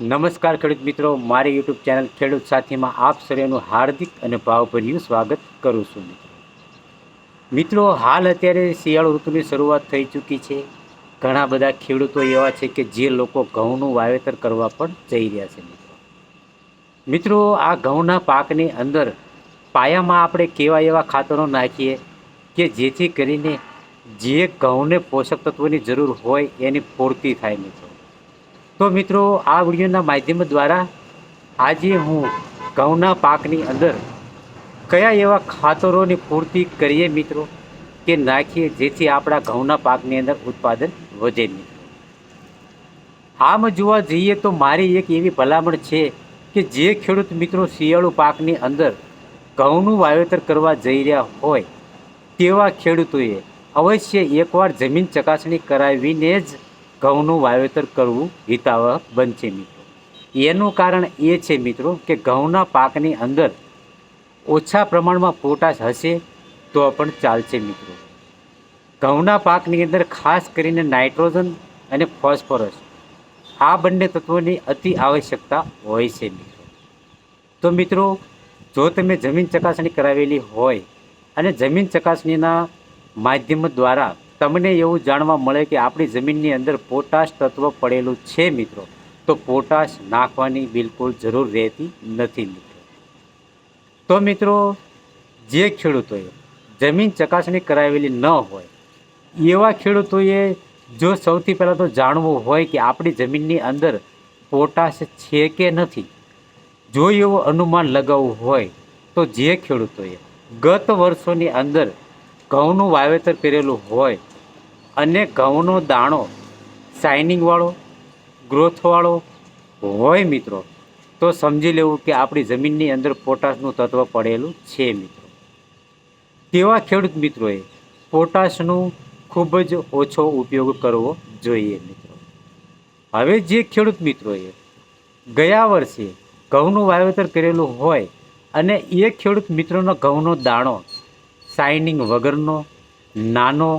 નમસ્કાર ખેડૂત મિત્રો, મારી યુટ્યુબ ચેનલ ખેડૂત સાથીમાં આપ સર્વેનું હાર્દિક અને ભાવભર્યું સ્વાગત કરું છું મિત્રો. હાલ અત્યારે શિયાળુ ઋતુની શરૂઆત થઈ ચૂકી છે. ઘણા બધા ખેડૂતો એવા છે કે જે લોકો ઘઉંનું વાવેતર કરવા પણ જઈ રહ્યા છે મિત્રો. મિત્રો, આ ઘઉંના પાકની અંદર પાયામાં આપણે કેવા એવા ખાતરો નાખીએ કે જેથી કરીને જે ઘઉંને પોષક તત્વોની જરૂર હોય એની પૂર્તિ થાય મિત્રો. તો મિત્રો, આ વિડીયોના માધ્યમ દ્વારા આજે હું ઘઉંના પાકની અંદર કયા એવા ખાતરોની પૂર્તિ કરીએ મિત્રો કે નાખીએ જેથી આપણા ઘઉંના પાકની અંદર ઉત્પાદન વધે મિત્રો? આમ જોવા જઈએ તો મારી એક એવી ભલામણ છે કે જે ખેડૂત મિત્રો શિયાળુ પાકની અંદર ઘઉંનું વાવેતર કરવા જઈ રહ્યા હોય તેવા ખેડૂતોએ અવશ્ય એકવાર જમીન ચકાસણી કરાવીને જ ઘઉંનું વાવેતર કરવું હિતાવહ બનશે મિત્રો. એનું કારણ એ છે મિત્રો કે ઘઉંના પાકની અંદર ઓછા પ્રમાણમાં પોટાશ હશે તો પણ ચાલશે મિત્રો. ઘઉંના પાકની અંદર ખાસ કરીને નાઇટ્રોજન અને ફોસ્ફરસ આ બંને તત્વોની અતિ આવશ્યકતા હોય છે મિત્રો. તો મિત્રો, જો તમે જમીન ચકાસણી કરાવેલી હોય અને જમીન ચકાસણીના માધ્યમ દ્વારા તમને એવું જાણવા મળે કે આપણી જમીનની અંદર પોટાશ તત્વ પડેલું છે મિત્રો, તો પોટાશ નાખવાની બિલકુલ જરૂર રહેતી નથી મિત્રો. તો મિત્રો, જે ખેડૂતોએ જમીન ચકાસણી કરાવેલી ન હોય, એવા ખેડૂતોએ જો સૌથી પહેલાં તો જાણવું હોય કે આપણી જમીનની અંદર પોટાશ છે કે નથી, જો એવું અનુમાન લગાવવું હોય, તો જે ખેડૂતોએ ગત વર્ષોની અંદર ઘઉંનું વાવેતર કરેલું હોય અને ઘઉંનો દાણો શાઇનિંગવાળો ગ્રોથવાળો હોય મિત્રો, તો સમજી લેવું કે આપણી જમીનની અંદર પોટાશનું તત્વ પડેલું છે મિત્રો. તેવા ખેડૂત મિત્રોએ પોટાશનું ખૂબ જ ઓછો ઉપયોગ કરવો જોઈએ મિત્રો. હવે જે ખેડૂત મિત્રોએ ગયા વર્ષે ઘઉંનું વાવેતર કરેલું હોય અને એ ખેડૂત મિત્રોનો ઘઉંનો દાણો શાઇનિંગ વગરનો, નાનો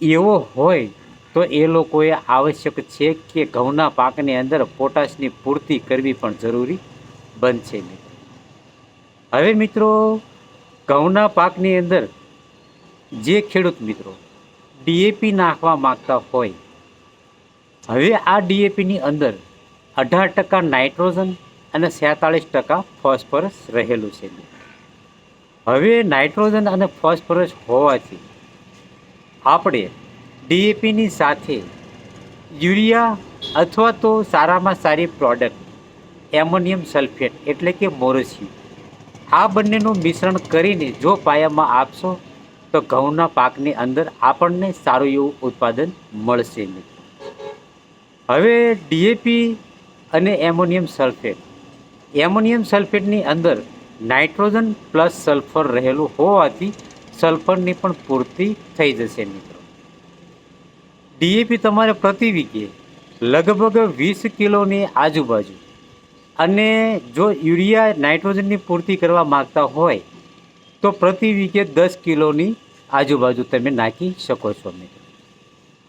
એવો હોય તો એ લોકોએ આવશ્યક છે કે ઘઉંના પાકની અંદર પોટાશની પૂર્તિ કરવી પણ જરૂરી બનશે હવે મિત્રો, ઘઉંના પાકની અંદર જે ખેડૂત મિત્રો ડીએપી નાખવા માગતા હોય, હવે આ ડીએપીની અંદર અઢાર ટકા નાઇટ્રોજન અને સેતાળીસ ટકા ફોસ્ફરસ રહેલું છે હવે નાઇટ્રોજન અને ફોસ્ફરસ હોવાથી આપણે ડીએપીની સાથે યુરિયા અથવા તો સારામાં સારી પ્રોડક્ટ, એમોનિયમ સલ્ફેટ એટલે કે મોરસિયું આ બંનેનું મિશ્રણ કરીને જો પાયામાં આપશો, તો ઘઉંના પાકની અંદર આપણને સારું એવું ઉત્પાદન મળશે નહીં. હવે ડીએપી અને એમોનિયમ સલ્ફેટ. એમોનિયમ સલ્ફેટની અંદર નાઇટ્રોજન પ્લસ સલ્ફર રહેલું હોવાથી સલ્ફરની પણ પૂર્તિ થઈ જશે મિત્રો. ડીએપી તમારે પ્રતિ વીઘે લગભગ વીસ કિલોની આજુબાજુ. અને જો યુરિયા નાઇટ્રોજનની પૂર્તિ કરવા માગતા હોય, તો પ્રતિ વીઘે દસ કિલોની આજુબાજુ તમે નાખી શકો છો મિત્રો.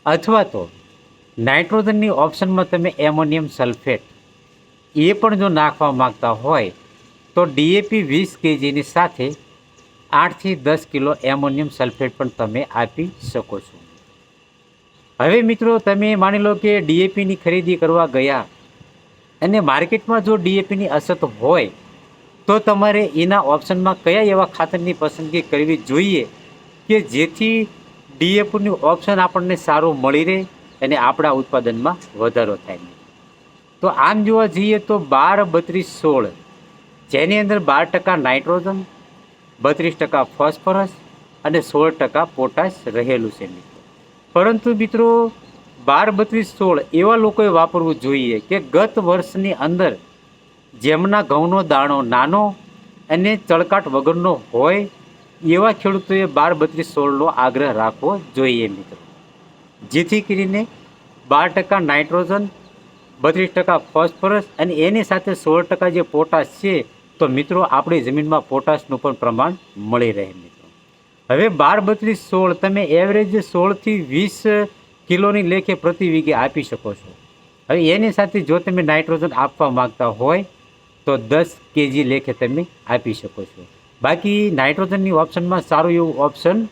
અથવા તો નાઇટ્રોજનની ઓપ્શનમાં તમે એમોનિયમ સલ્ફેટ એ પણ જો નાખવા માગતા હોય, તો ડીએપી વીસ કેજીની સાથે આઠથી દસ કિલો એમોનિયમ સલ્ફેટ પણ તમે આપી શકો છો. હવે મિત્રો, તમે માની લો કે ડીએપીની ખરીદી કરવા ગયા અને માર્કેટમાં જો ડીએપીની અછત હોય, તો તમારે એના ઓપ્શનમાં કયા એવા ખાતરની પસંદગી કરવી જોઈએ કે જેથી ડીએપીનું ઓપ્શન આપણને સારું મળી રહે અને આપણા ઉત્પાદનમાં વધારો થાય? તો આમ જોવા જઈએ તો બાર બત્રીસ સોળ, જેની અંદર બાર ટકા નાઇટ્રોજન બત્રીસ ટકા ફોસ્ફરસ અને સોળ ટકા પોટાશ રહેલું છે મિત્રો. પરંતુ મિત્રો, બાર બત્રીસ સોળ એવા લોકોએ વાપરવું જોઈએ કે ગત વર્ષની અંદર જેમના ઘઉંનો દાણો નાનો અને ચળકાટ વગરનો હોય, એવા ખેડૂતોએ બાર બત્રીસ સોળનો આગ્રહ રાખવો જોઈએ મિત્રો. જેથી કરીને બાર ટકા નાઇટ્રોજન, બત્રીસ ટકા ફોસ્ફરસ અને એની સાથે સોળ ટકા જે પોટાશ છે તો મિત્રો, આપણી જમીનમાં પોટાશનું પણ પ્રમાણ મળી રહે મિત્રો. હવે બાર બત્રીસ સોળ, તમે એવરેજ સોળથી વીસ કિલોની લેખે પ્રતિ વીઘે આપી શકો છો. હવે એની સાથે જો તમે નાઇટ્રોજન આપવા માંગતા હોય, તો દસ કેજી લેખે તમે આપી શકો છો. બાકી નાઇટ્રોજનની ઓપ્શનમાં સારું એવું ઓપ્શન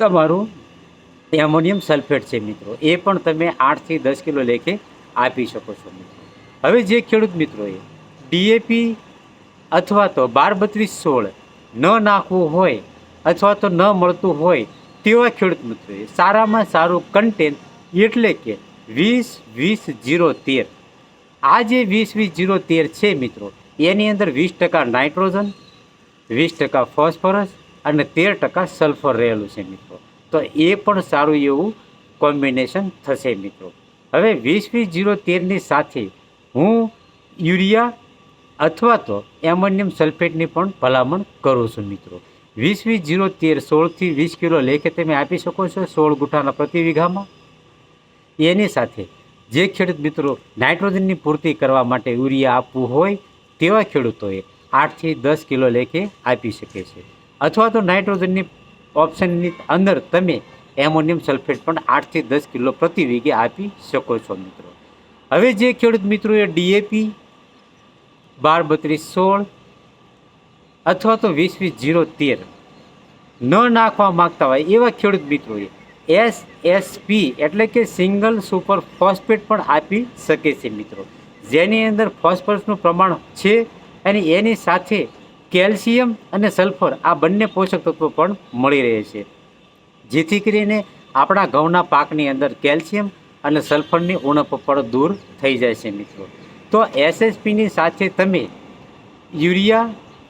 તમારું એમોનિયમ સલ્ફેટ છે મિત્રો. એ પણ તમે આઠથી દસ કિલો લેખે આપી શકો છો મિત્રો. હવે જે ખેડૂત મિત્રોએ, ડીએપી અથવા તો બાર બત્રીસ સોળ ન નાખવું હોય અથવા તો ન મળતું હોય તેવા ખેડૂત મિત્રોએ સારામાં સારું કન્ટેન્ટ એટલે કે વીસ વીસ જીરો તેર. આ જે વીસ વીસ જીરો તેર છે મિત્રો, એની અંદર વીસ ટકા નાઇટ્રોજન, વીસ ટકા ફોસ્ફરસ અને તેર ટકા સલ્ફર રહેલું છે મિત્રો. તો એ પણ સારું એવું કોમ્બિનેશન થશે મિત્રો. હવે વીસ વીસ જીરો તેરની સાથે હું યુરિયા અથવા તો એમોનિયમ સલ્ફેટની પણ ભલામણ કરું છું મિત્રો. વીસ વીસ જીરો તેર સોળથી વીસ કિલો લેખે તમે આપી શકો છો સોળ ગુઠાના પ્રતિ વીઘામાં. એની સાથે જે ખેડૂત મિત્રો નાઇટ્રોજનની પૂર્તિ કરવા માટે યુરિયા આપવું હોય તેવા ખેડૂતોએ આઠથી દસ કિલો લેખે આપી શકે છે. અથવા તો નાઇટ્રોજનની ઓપ્શનની અંદર તમે એમોનિયમ સલ્ફેટ પણ આઠથી દસ કિલો પ્રતિ વીઘે આપી શકો છો મિત્રો. હવે જે ખેડૂત મિત્રોએ ડીએપી બાર, બત્રીસ, સોળ અથવા તો વીસ વીસ, જીરો, તેર. ન નાખવા માગતા હોય એવા ખેડૂત મિત્રોએ એસ એસપી એટલે કે સિંગલ સુપર ફોસ્ફેટ પણ આપી શકે છે મિત્રો. જેની અંદર ફોસ્ફરસનું પ્રમાણ છે અને એની સાથે કેલ્શિયમ અને સલ્ફર આ બંને પોષક તત્વો પણ મળી રહે છે. જેથી કરીને આપણા ઘઉંના પાકની અંદર કેલ્શિયમ અને સલ્ફરની ઉણપ પણ દૂર થઈ જાય છે મિત્રો. તો એસએસપીની સાથે તમે યુરિયા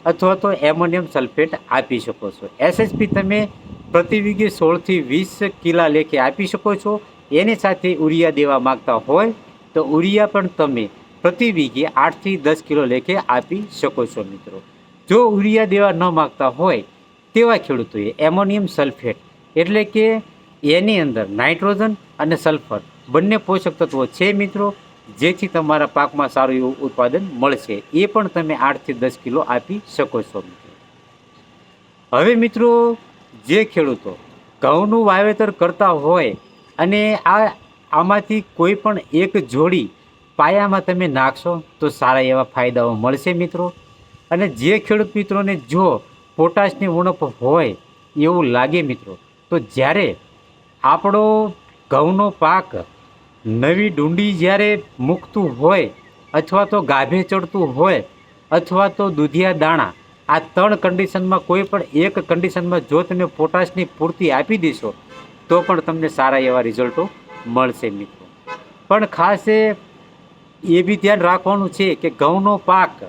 અથવા તો એમોનિયમ સલ્ફેટ આપી શકો છો. એસએસપી તમે પ્રતિ વીઘે સોળથી વીસ કિલા લેખે આપી શકો છો. એની સાથે ઉરિયા દેવા માગતા હોય તો ઉરિયા પણ તમે પ્રતિ વીઘે આઠથી દસ કિલો લેખે આપી શકો છો મિત્રો. જો ઉરિયા દેવા ન માગતા હોય તેવા ખેડૂતોએ એમોનિયમ સલ્ફેટ એટલે કે એની અંદર નાઇટ્રોજન અને સલ્ફર બંને પોષક તત્વો છે મિત્રો. જેથી તમારા પાકમાં સારું એવું ઉત્પાદન મળશે. એ પણ તમે આઠથી દસ કિલો આપી શકો છો, મિત્રો. હવે, મિત્રો, જે ખેડૂતો ઘઉંનું વાવેતર કરતા હોય અને આ આમાંથી કોઈ પણ એક જોડી પાયામાં તમે નાખશો, તો સારા એવા ફાયદાઓ મળશે, મિત્રો. અને જે ખેડૂત મિત્રોને જો પોટાશની ઉણપ હોય એવું લાગે, મિત્રો, તો જ્યારે આપણો ઘઉંનો પાક નવી ડુંડી જ્યારે મૂકતું હોય, અથવા તો ગાભે ચડતું હોય, અથવા તો દૂધિયા દાણા, આ ત્રણ કન્ડિશનમાં કોઈ પણ એક કન્ડિશનમાં જો તમે પોટાશની પૂર્તિ આપી દેશો તો પણ તમને સારા એવા રિઝલ્ટો મળશે મિત્રો. પણ ખાસ એ બી ધ્યાન રાખવાનું છે કે ઘઉંનો પાક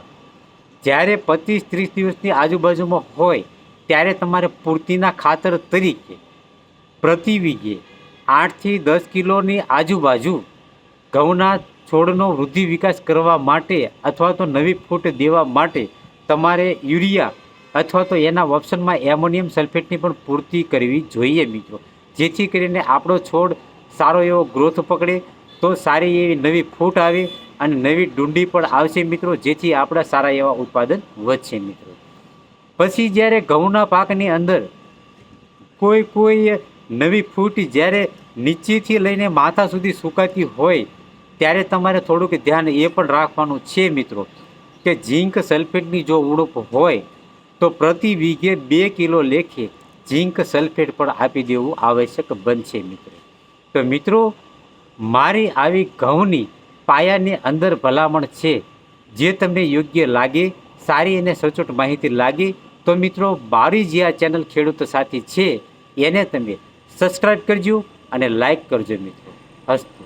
જ્યારે પચીસ ત્રીસ દિવસની આજુબાજુમાં હોય, ત્યારે તમારે પૂર્તિના ખાતર તરીકે પ્રતિ વીઘે આઠથી દસ કિલોની આજુબાજુ ઘઉંના છોડનો વૃદ્ધિ વિકાસ કરવા માટે અથવા તો નવી ફૂટ દેવા માટે તમારે યુરિયા અથવા તો એના ઓપ્શનમાં એમોનિયમ સલ્ફેટની પણ પૂર્તિ કરવી જોઈએ મિત્રો. જેથી કરીને આપણો છોડ સારો એવો ગ્રોથ પકડે, તો સારી એવી નવી ફૂટ આવે અને નવી ડુંડી પણ આવશે મિત્રો, જેથી આપણા સારા એવા ઉત્પાદન વધશે મિત્રો. પછી જ્યારે ઘઉંના પાકની અંદર કોઈ કોઈ નવી ફૂટ જ્યારે નીચેથી લઈને માથા સુધી સુકાતી હોય, ત્યારે તમારે થોડુંક ધ્યાન એ પણ રાખવાનું છે મિત્રો, કે ઝીંક સલ્ફેટની જો ઉણપ હોય, તો પ્રતિ વીઘે બે કિલો લેખે ઝીંક સલ્ફેટ પણ આપી દેવું આવશ્યક બનશે મિત્રો. તો મિત્રો, મારી આવી ઘઉંની પાયાની અંદર ભલામણ છે, જે તમને યોગ્ય લાગે, સારી અને સચોટ માહિતી લાગે, તો મિત્રો, મારી જે આ ચેનલ ખેડૂત સાથી છે, એને તમે સબસ્ક્રાઈબ કરજો અને લાઈક કરજો મિત્રો. હસ્તુ.